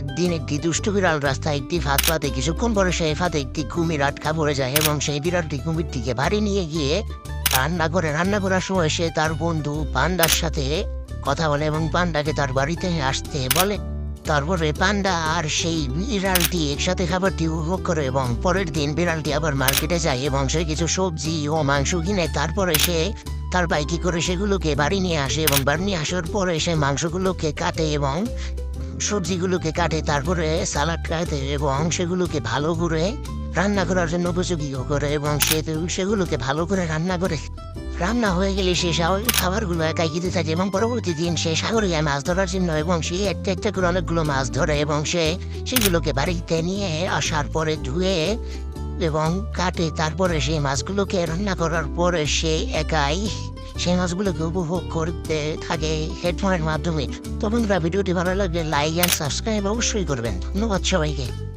একদিন একটি দুষ্ট বিড়াল রাস্তায় একটি ফাঁদ পাতে কিছুক্ষণ পরে সেই ফাঁদে একটি কুমির আটকা পড়ে যায় এবং সেই বিড়ালটি কুমিরটিকে বাড়ি নিয়ে গিয়ে রান্না করে, রান্না করার সময় সে তার বন্ধু পান্ডার সাথে কথা বলে এবং পান্ডাকে তার বাড়িতে আসতে বলে। তারপরে পান্ডা আর সেই বিড়ালটি একসাথে খাবারটি উপভোগ করে এবং পরের দিন বিড়ালটি আবার মার্কেটে যায় এবং সে কিছু সবজি ও মাংস কিনে, তারপরে সে তার বাইকে করে সেগুলোকে বাড়ি নিয়ে আসে এবং বাড়ি নিয়ে আসার পরে সে মাংসগুলোকে কাটে এবং সবজিগুলোকে কাটে, তারপরে সালাড কাটে এবং সেগুলোকে ভালো করে রান্না করার জন্য উপযোগী করে এবং সেগুলোকে ভালো করে রান্না করে। রান্না হয়ে গেলে সে স্বাভাবিক খাবারগুলো একাই খেতে থাকে এবং পরবর্তী দিন সে সাগরে যায় মাছ ধরার জন্য এবং সে একটা একটা করে অনেকগুলো মাছ ধরে এবং সে সেগুলোকে বাড়িতে নিয়ে আসার পরে ধুয়ে এবং কাটে, তারপরে সেই মাছগুলোকে রান্না করার পরে সে একাই সেই মাছগুলোকে উপভোগ করতে থাকে হেডফোনের মাধ্যমে। তো বন্ধুরা, ভিডিওটি ভালো লাগলে লাইক অ্যান্ড সাবস্ক্রাইব অবশ্যই করবেন। ধন্যবাদ সবাইকে।